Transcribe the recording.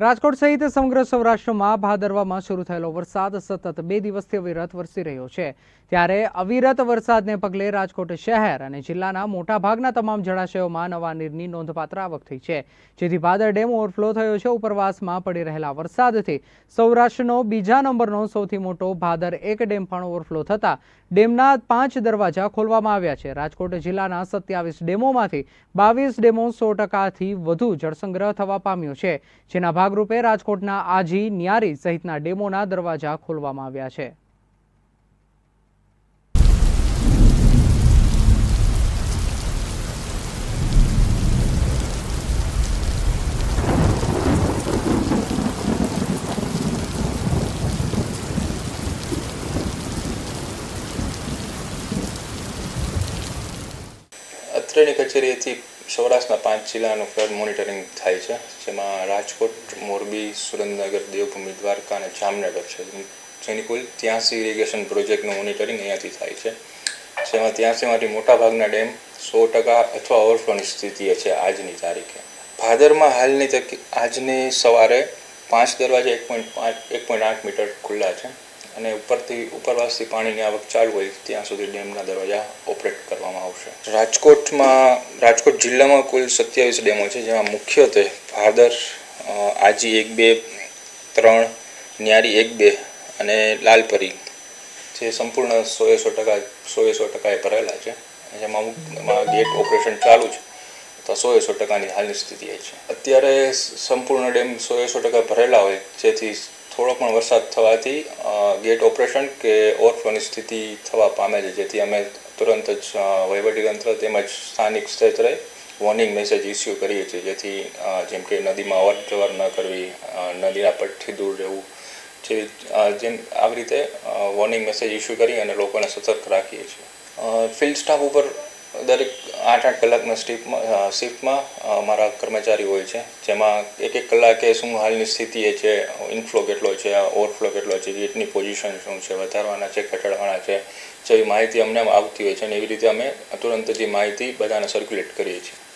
રાજકોટ સહિત સમગ્ર સૌરાષ્ટ્રમાં ભાદરવામાં શરૂ થયેલો વરસાદ સતત બે દિવસથી અવિરત વરસી રહ્યો છે. ત્યારે અવિરત વરસાદને પગલે રાજકોટ શહેર અને જિલ્લાના મોટાભાગના તમામ જળાશયોમાં નવા નીરની નોંધપાત્ર આવક થઈ છે. જેથી ભાદર ડેમ ઓવરફ્લો થયો છે. ઉપરવાસમાં પડી રહેલા વરસાદથી સૌરાષ્ટ્રનો બીજા નંબરનો સૌથી મોટો ભાદર એક ડેમ પણ ઓવરફ્લો થતા ડેમના પાંચ દરવાજા ખોલવામાં આવ્યા છે. રાજકોટ જિલ્લાના સત્યાવીસ ડેમોમાંથી બાવીસ ડેમો સો ટકાથી વધુ જળસંગ્રહ થવા પામ્યો છે. જેના ભાગરૂપે રાજકોટના આજી ન્યારી સહિતના ડેમોના દરવાજા ખોલવામાં આવ્યા છે. અત્રેની કચેરીએથી સૌરાષ્ટ્રના પાંચ જિલ્લાનું ફ્લડ મોનિટરિંગ થાય છે, જેમાં રાજકોટ, મોરબી, સુરેન્દ્રનગર, દેવભૂમિ, દ્વારકા અને જામનગર છે. જેની કુલ ત્યાંસી ઇરિગેશન પ્રોજેક્ટનું મોનિટરિંગ અહીંયાથી થાય છે. જેમાં ત્યાંસીમાંથી મોટાભાગના ડેમ સો ટકા અથવા ઓવરફ્લોની સ્થિતિએ છે આજની તારીખે. ભાદરમાં હાલની તક, આજની સવારે પાંચ દરવાજા એક પોઈન્ટ પાંચ, એક પોઈન્ટ આઠ મીટર ખુલ્લા છે. અને ઉપરથી, ઉપરવાસથી પાણીની આવક ચાલુ હોય, ત્યાં સુધી ડેમના દરવાજા ઓપરેટ કરવામાં આવશે. રાજકોટમાં, રાજકોટ જિલ્લામાં કુલ સત્યાવીસ ડેમો છે, જેમાં મુખ્યત્વે ભાદર આજી એક બે, ત્રણ, ન્યારી એક બે અને લાલપરી. જે સંપૂર્ણ સોએ સો ટકા, સોએ સો ટકાએ ભરેલા છે. જેમાં અમુક ગેટ ઓપરેશન ચાલુ છે. તો સોએ સો ટકાની હાલની સ્થિતિ એ છે. અત્યારે સંપૂર્ણ ડેમ સોએ સો ટકા ભરેલા હોય જેથી થોડો પણ વરસાદ થવાથી ગેટ ઓપરેશન કે ઓવરફ્લોની સ્થિતિ થવા પામે છે જેથી અમે તુરંત જ વહીવટીતંત્ર તેમજ સ્થાનિક ક્ષેત્રે વોર્નિંગ મેસેજ ઇસ્યુ કરીએ છીએ જેથી જેમ કે નદીમાં અવર જવર ન કરવી નદીના પટથી દૂર રહેવું જેવી જેમ આવી રીતે વોર્નિંગ મેસેજ ઇસ્યુ કરી અને લોકોને સતર્ક રાખીએ છીએ. ફિલ્ડ સ્ટાફ ઉપર દરેક આઠ આઠ કલાકના સ્ટીપમાં શિફ્ટમાં મારા કર્મચારી હોય છે. જેમાં એક એક કલાકે શું હાલની સ્થિતિ એ છે ઇનફ્લો કેટલો છે ઓવરફ્લો કેટલો છે ગેટની પોઝિશન શું છે, વધારવાના છે, ઘટાડવાના છે. જેવી માહિતી અમને આવતી હોય છે અને એવી રીતે અમે તુરંત જે માહિતી બધાને સર્ક્યુલેટ કરીએ છીએ.